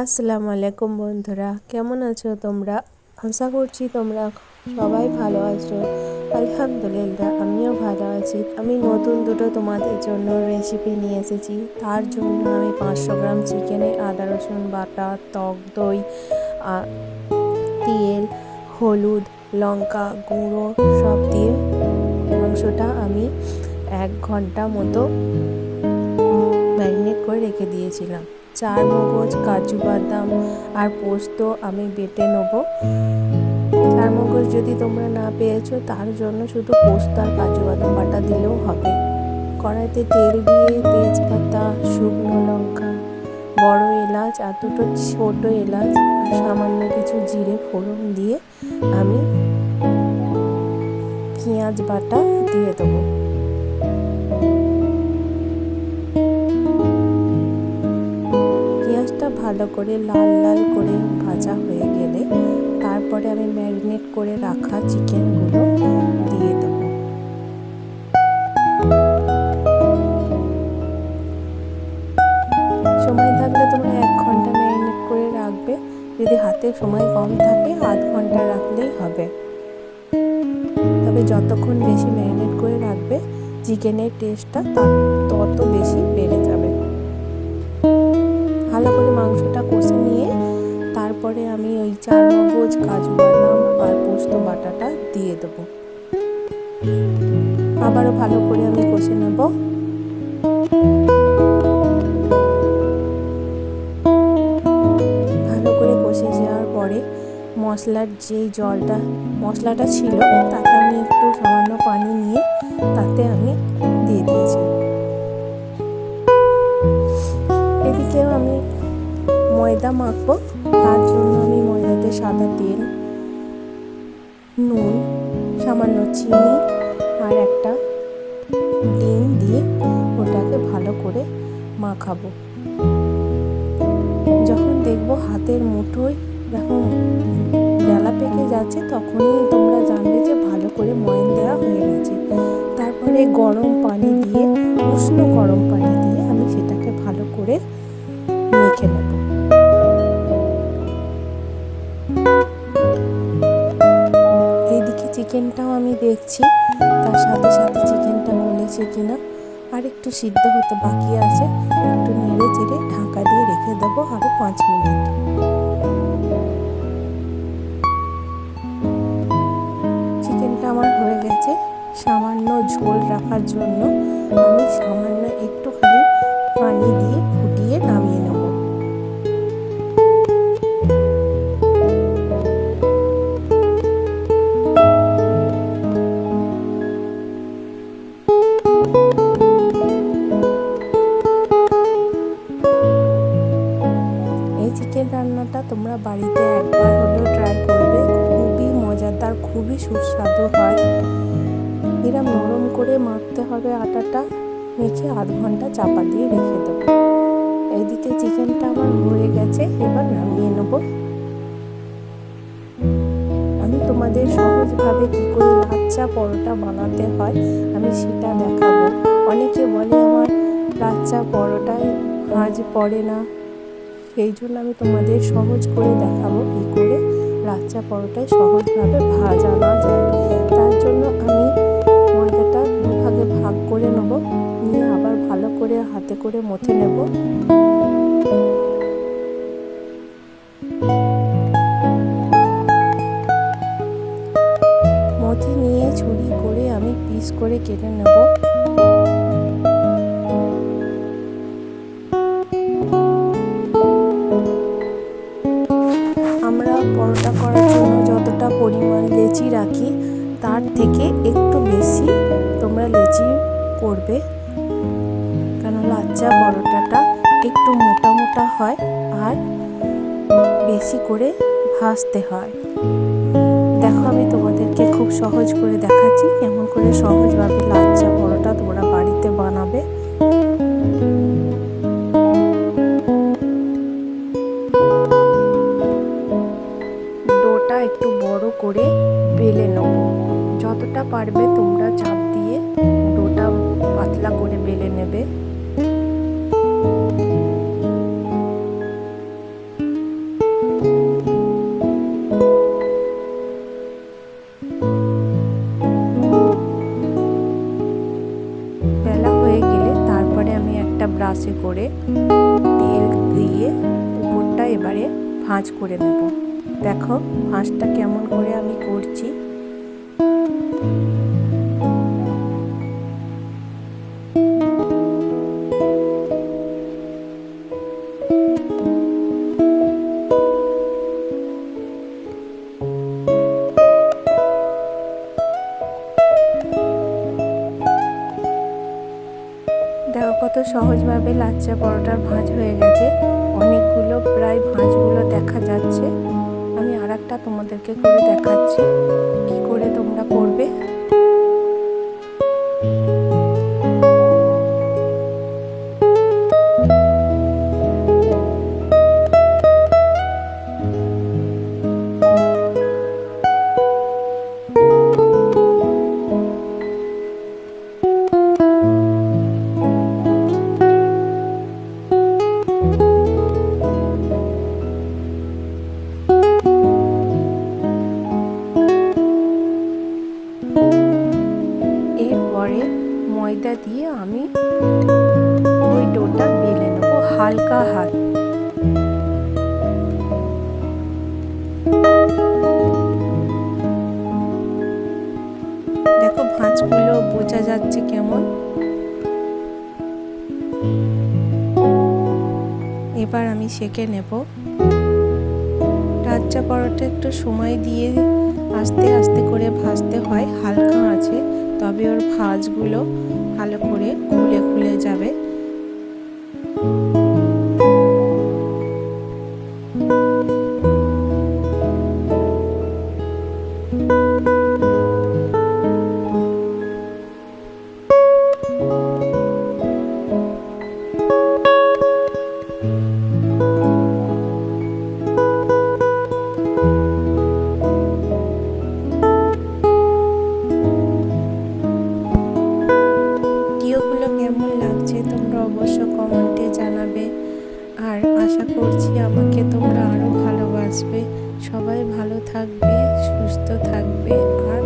আসসালামু আলাইকুম বন্ধুরা, কেমন আছো তোমরা? আশা করছি তোমরা সবাই ভালো আছো। আলহামদুলিল্লাহ, আমিও ভালো আছি। আমি নতুন দুটো তোমাদের জন্য রেসিপি নিয়ে এসেছি। তার জন্য আমি পাঁচশো গ্রাম চিকেনে আদা, রসুন বাটা, টক দই তেল, হলুদ, লঙ্কা গুঁড়ো সব দিয়ে মাংসটা আমি এক ঘণ্টা মতো ম্যারিনেট করে রেখে দিয়েছিলাম। চার মগজ, কাজু বাদাম আর পোস্ত আমি বেটে নেব। চার মগজ যদি তোমরা না পেয়েছ, তার জন্য শুধু পোস্ত আর কাজু বাদাম বাটা দিলেও হবে। কড়াইতে তেল দিয়ে তেজপাতা, শুকনো লঙ্কা, বড় এলাচ আর দুটো ছোটো এলাচ আর সামান্য কিছু জিরে ফোড়ন দিয়ে আমি পেঁয়াজ বাটা দিয়ে দেবো। ভালো করে লাল লাল করে ভাজা হয়ে গেলে তারপরে আমি ম্যারিনেট করে রাখা চিকেনগুলো দিয়ে দেব। সময় থাকলে তোমরা এক ঘণ্টা ম্যারিনেট করে রাখবে। যদি হাতে সময় কম থাকে, আধ ঘণ্টা রাখলেই হবে। তবে যতক্ষণ বেশি ম্যারিনেট করে রাখবে, চিকেনের টেস্টটা তত বেশি কাজু বাদাম আর পোস্ত বাটাটা দিয়ে দেবো। আবারও ভালো করে আমি কষে নেব। ভালো করে কষে যাওয়ার পরে মশলার যেই জলটা, মশলাটা ছিল, তাতে আমি একটু সামান্য পানি নিয়ে তাতে আমি দিয়ে দিয়েছি। এদিকেও আমি ময়দা মাখবো, তার জন্য আমি ময়দাতে সাদা তেল, নুন, সামান্য চিনি আর একটা ডিম দিয়ে ওটাকে ভালো করে মাখাবো। যখন দেখব হাতের মুঠোয় যখন ডালা পেকে যাচ্ছে, তখনই তোমরা জানবে যে ভালো করে ময়ন দেওয়া হয়ে গেছে। তারপরে গরম পানি দিয়ে, উষ্ণ গরম পানি দিয়ে আমি সেটাকে ভালো করে চিকেনটাও আমি দেখছি, তার সাথে সাথে চিকেনটা গলেছে কিনা। আর একটু সিদ্ধ হতে বাকি আছে, একটু নেড়ে চেড়ে ঢাকা দিয়ে রেখে দেবো আরও পাঁচ মিনিট। চিকেনটা আমার হয়ে গেছে, সামান্য ঝোল রাখার জন্য। আমি সামান্য একটুখানি পানি দিয়ে করে মাখতে হবে আটাটা, মেখে আধ ঘণ্টা চাপা দিয়ে রেখে দেবো। এইদিকে চিকেনটা আমার হয়ে গেছে, এবার নামিয়ে নেব। আমি তোমাদের সহজভাবে কী করে লাচ্চা পরোটা বানাতে হয়, আমি সেটা দেখাবো। অনেকে বলে আমার লাচ্চা পরোটায় ভাজ পড়ে না। সেই জন্য আমি তোমাদের সহজ করে দেখাবো কী করে লাচ্চা পরোটায় সহজভাবে ভাজানো যায়। ছুরি করে আমি পিস করে কেটে নেব। আমরা পরোটা করার জন্য যতটা পরিমাণ লেচি রাখি, তার থেকে একটু বেশি তোমরা লেচি করবে। কেন লাচ্চা পরোটাটা একটু মোটা মোটা হয় আর বেশি করে ভাজতে হয়। দেখো আমি সহজ করে দেখাচ্ছি, কেমন করে সহজভাবে লাচ্চা পরোটা তোমরা বাড়িতে বানাবে। ডোটা একটু বড় করে বেলে নেব। যতটা পারবে তোমরা চাপ দিয়ে ডোটা পাতলা করে বেলে নেবে। দেখো ভাঁজটা কেমন করে আমি করছি। দেখো, কত সহজভাবে লাচ্চা পরোটার ভাঁজ হয়ে গেছে। অনেকগুলো প্রায় ভাঁজগুলো দেখা যাচ্ছে। আমি আর একটা তোমাদেরকে করে দেখাচ্ছি। কি করে তোমরা করবে? আমি ওই ডোটা বেলে নেব হালকা হাত। দেখো ভাঁজগুলো বোঝা যাচ্ছে কেমন। এবার আমি সেকে নেব। লাচ্চা পরোটা একটু সময় দিয়ে আস্তে আস্তে করে ভাজতে হয়, হালকা আছে। তবে ওর ভাঁজগুলো ভালো করে খুলে খুলে যাবে। আর আশা করছি আমাকে তোমরা আরও ভালোবাসবে। সবাই ভালো থাকবে সুস্থ থাকবে আর